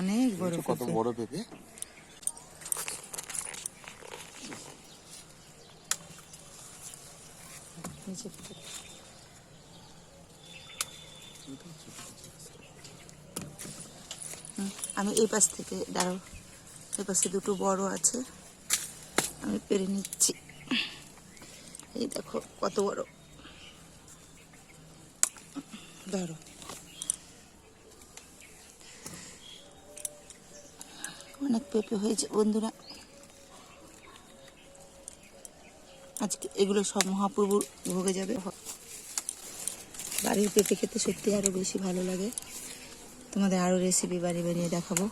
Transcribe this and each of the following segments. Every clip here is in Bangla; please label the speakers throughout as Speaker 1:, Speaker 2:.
Speaker 1: অনেক বড়
Speaker 2: কত বড় পেঁপে
Speaker 1: আমি এই পাশ থেকে দাঁড়াও। এই পাশে দুটো বড় আছে। আমি পেরে নিচ্ছি। এই দেখো কত বড়। ধরো অনেক পেঁপে হয়েছে, বন্ধুরা। আজকে এগুলো সব মহাপ্রভু ভোগে যাবে। বাড়ির পেঁপে খেতে সত্যি আরও বেশি ভালো লাগে। তোমাদের আরও রেসিপি বাড়ি বানিয়ে দেখাবো।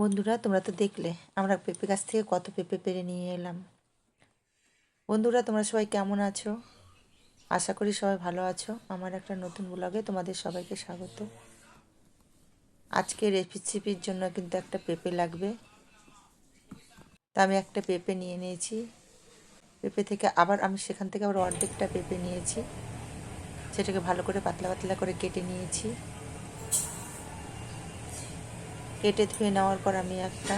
Speaker 1: বন্ধুরা, তোমরা তো দেখলে, আমরা পেঁপে গাছ থেকে কত পেঁপে পেরে নিয়ে এলাম। বন্ধুরা, তোমরা সবাই কেমন আছো? আশা করি সবাই ভালো আছো। আমার একটা নতুন ব্লগে তোমাদের সবাইকে স্বাগত। আজকে রেসিপির জন্য কিন্তু একটা পেঁপে লাগবে। তা আমি একটা পেঁপে নিয়ে নিয়েছি। পেঁপে থেকে আবার আমি সেখান থেকে আবার অর্ধেকটা পেঁপে নিয়েছি। সেটাকে ভালো করে পাতলা পাতলা করে কেটে নিয়েছি। কেটে ধুয়ে নেওয়ার পর আমি একটা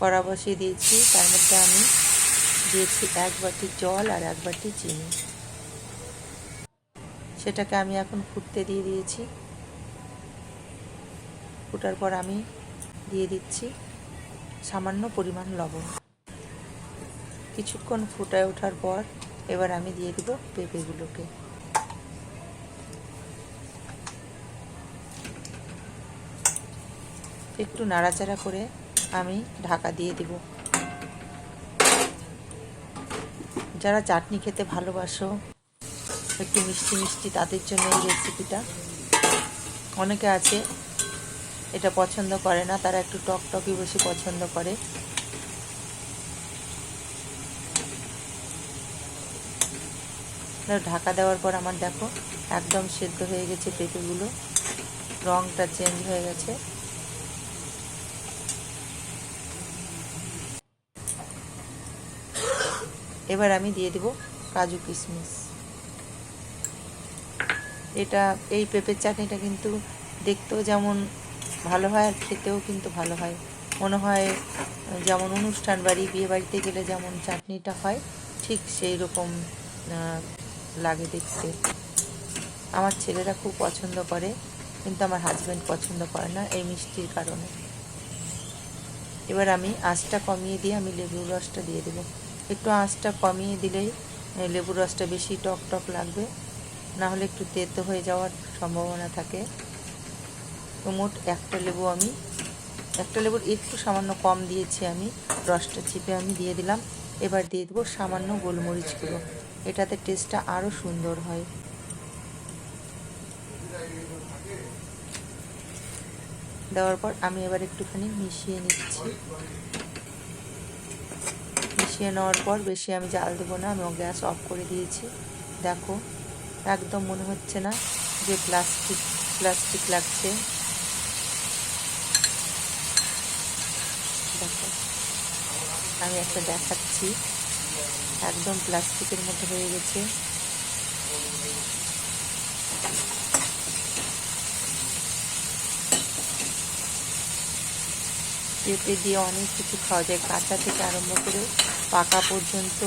Speaker 1: কড়া বসিয়ে দিয়েছি। তার মধ্যে আমি দিয়েছি এক বাটি জল আর এক বাটি চিনি। সেটাকে আমি এখন ফুটতে দিয়ে দিয়েছি। ফুটার পর আমি দিয়ে দিচ্ছি সামান্য পরিমাণ লবণ। কিছুক্ষণ ফুটায় ওঠার পর এবার আমি দিয়ে দিব পেঁপেগুলোকে। একটু নাড়াচাড়া করে আমি ঢাকা দিয়ে দিব। যারা চাটনি খেতে ভালোবাসো একটু মিষ্টি মিষ্টি তাদের জন্য এই রেসিপিটা অনেকে আছে, এটা পছন্দ করে না, তারা একটু টক টকই বেশি পছন্দ করে। ঢাকা দেওয়ার পর আমার দেখো, একদম সেদ্ধ হয়ে গেছে পেঁপেগুলো। রঙটা চেঞ্জ হয়ে গেছে। এবার আমি দিয়ে দিব কাজু কিশমিশ। এটা, এই পেঁপের চাটনিটা কিন্তু দেখতেও যেমন ভালো হয় আর খেতেও কিন্তু ভালো হয়। মনে হয়, যেমন অনুষ্ঠান বাড়ি, বিয়ে বাড়িতে গেলে যেমন চাটনিটা হয়, ঠিক সেই রকম লাগে দেখতে। আমার ছেলেরা খুব পছন্দ করে, কিন্তু আমার হাজব্যান্ড পছন্দ করে না এই মিষ্টির কারণে। এবার আমি আঁচটা কমিয়ে দিয়ে আমি লেবুর রসটা দিয়ে দেবো। একটু আঁচটা কমিয়ে দিলেই লেবুর রসটা বেশি টক টক লাগবে। না হলে একটু তেতো হয়ে যাওয়ার সম্ভাবনা থাকে। তো মোট একটা লেবু আমি, একটা লেবুর একটু সামান্য কম দিয়েছি আমি রসটা চিপে আমি দিয়ে দিলাম। এবার দিয়ে দেবো সামান্য গোলমরিচ গুঁড়ো। এটাতে টেস্টটা আরও সুন্দর হয়। দেওয়ার পর আমি এবার একটুখানি মিশিয়ে নিচ্ছি। মিশিয়ে নেওয়ার পর বেশি আমি জাল দেবো না, আমি গ্যাস অফ করে দিয়েছি। দেখো একদম মনে হচ্ছে না যে প্লাস্টিক প্লাস্টিক লাগছে। দেখো, আমি একটা দেখাচ্ছি। একদম প্লাস্টিকের মতো হয়ে গেছে। পেঁপে দিয়ে অনেক কিছু খাওয়া যায়, কাঁচা থেকে আরম্ভ করে পাকা পর্যন্ত।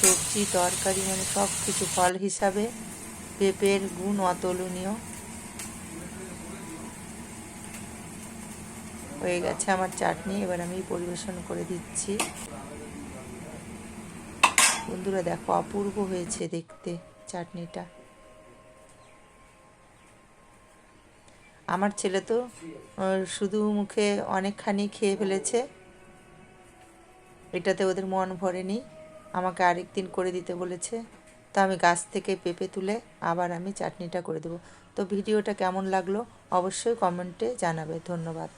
Speaker 1: সবজি, তরকারি মানে সব কিছু ফল হিসাবে পেঁপের গুণ অতুলনীয়। হয়ে গেছে আমার চাটনি, এবার আমি পরিবেশন করে দিচ্ছি। বন্ধুরা, দেখো, অপূর্ব হয়েছে দেখতে চাটনিটা। আমার ছেলে তো শুধু মুখে অনেকখানি খেয়ে ফেলেছে। এটাতে ওদের মন ভরেনি। আমাকে আরেক দিন করে দিতে বলেছে। তো আমি গাছ থেকে পেঁপে তুলে আবার আমি চাটনিটা করে দেবো। তো ভিডিওটা কেমন লাগল অবশ্যই কমেন্টে জানাবে। ধন্যবাদ।